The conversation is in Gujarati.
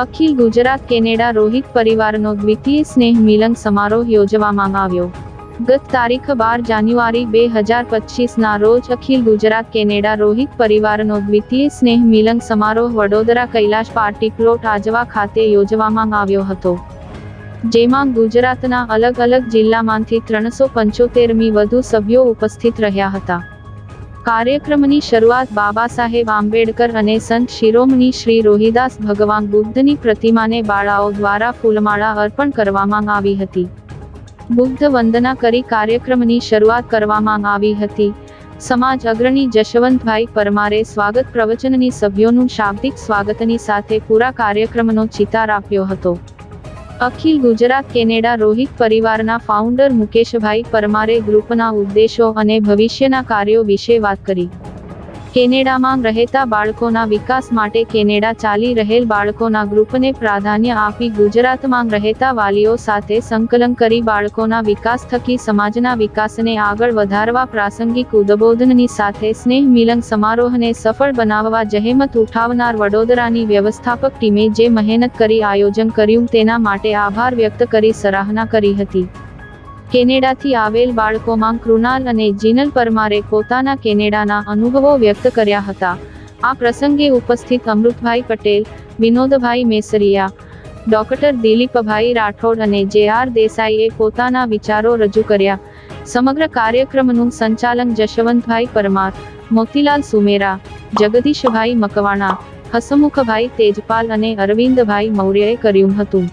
અખિલ ગુજરાત કેનેડા રોહિત પરિવારનો દ્વિતીય સ્નેહ મિલન સમારોહ યોજવામાં આવ્યો. ગત તારીખ બાર જાન્યુઆરી બે હજાર પચીસના રોજ અખિલ ગુજરાત કેનેડા રોહિત પરિવારનો દ્વિતીય સ્નેહ મિલન સમારોહ વડોદરા કૈલાશ પાર્ટી પ્લોટ આજવા ખાતે યોજવામાં આવ્યો હતો. જેમાં ગુજરાતના અલગ અલગ જિલ્લામાંથી ત્રણસો પંચોતેરમી વધુ સભ્યો ઉપસ્થિત રહ્યા હતા. કાર્યક્રમની શરૂઆત બાબા સાહેબ આંબેડકર અને સંત શિરોમણી શ્રી રોહિદાસ ભગવાન બુદ્ધની પ્રતિમાને બાળાઓ દ્વારા ફૂલમાળા અર્પણ કરવામાં આવી હતી. બુદ્ધ વંદના કરી કાર્યક્રમની શરૂઆત કરવામાં આવી હતી. સમાજ અગ્રણી જશવંતભાઈ પરમારે સ્વાગત પ્રવચનની સભ્યોનું શાબ્દિક સ્વાગતની સાથે પૂરા કાર્યક્રમનો ચિતાર આપ્યો હતો. અખિલ ગુજરાત કેનેડા રોહિત પરિવારના ફાઉન્ડર મુકેશભાઈ પરમારે ગ્રુપના ઉદ્દેશો અને ભવિષ્યના કાર્યો વિશે વાત કરી. કેનેડામાં રહેતા બાળકોના વિકાસ માટે કેનેડા ચાલી રહેલ બાળકોના ગ્રુપને પ્રાધાન્ય આપી ગુજરાતમાં રહેતા વાલીઓ સાથે સંકલન કરી બાળકોના વિકાસ થકી સમાજના વિકાસને આગળ વધારવા પ્રાસંગિક ઉદબોધનની સાથે સ્નેહ મિલન સમારોહને સફળ બનાવવા જહેમત ઉઠાવનાર વડોદરાની વ્યવસ્થાપક ટીમે જે મહેનત કરી આયોજન કર્યું તેના માટે આભાર વ્યક્ત કરી સરાહના કરી હતી. કેનેડાથી આવેલ બાળકોમાં કૃણાલ અને જીનલ પરમારે પોતાના કેનેડાના અનુભવો વ્યક્ત કર્યા હતા. આ પ્રસંગે ઉપસ્થિત અમૃતભાઈ પટેલ, વિનોદભાઈ મેસરિયા, ડોક્ટર દિલીપભાઈ રાઠોડ અને જે આર દેસાઈએ પોતાના વિચારો રજૂ કર્યા. સમગ્ર કાર્યક્રમનું સંચાલન જશવંતભાઈ પરમાર, મોતીલાલ સુમેરા, જગદીશભાઈ મકવાણા, હસમુખભાઈ તેજપાલ અને અરવિંદભાઈ મૌર્યએ કર્યું હતું.